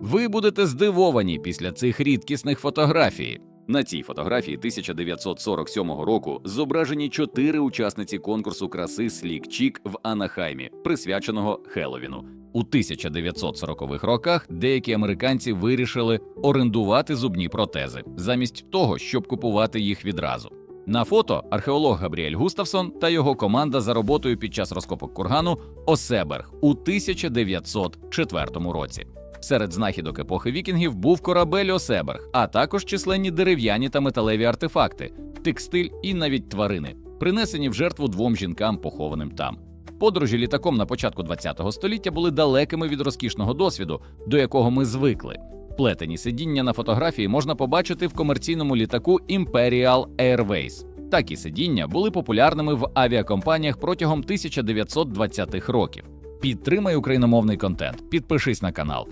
Ви будете здивовані після цих рідкісних фотографій. На цій фотографії 1947 року зображені чотири учасниці конкурсу краси Слік Чік в Анахаймі, присвяченого Хелловіну. У 1940-х роках деякі американці вирішили орендувати зубні протези замість того, щоб купувати їх відразу. На фото археолог Габріель Густавсон та його команда за роботою під час розкопок кургану Осеберг у 1904 році. Серед знахідок епохи вікінгів був корабель Осеберг, а також численні дерев'яні та металеві артефакти, текстиль і навіть тварини, принесені в жертву двом жінкам, похованим там. Подорожі літаком на початку ХХ століття були далекими від розкішного досвіду, до якого ми звикли. Плетені сидіння на фотографії можна побачити в комерційному літаку Imperial Airways. Такі сидіння були популярними в авіакомпаніях протягом 1920-х років. Підтримай україномовний контент, підпишись на канал,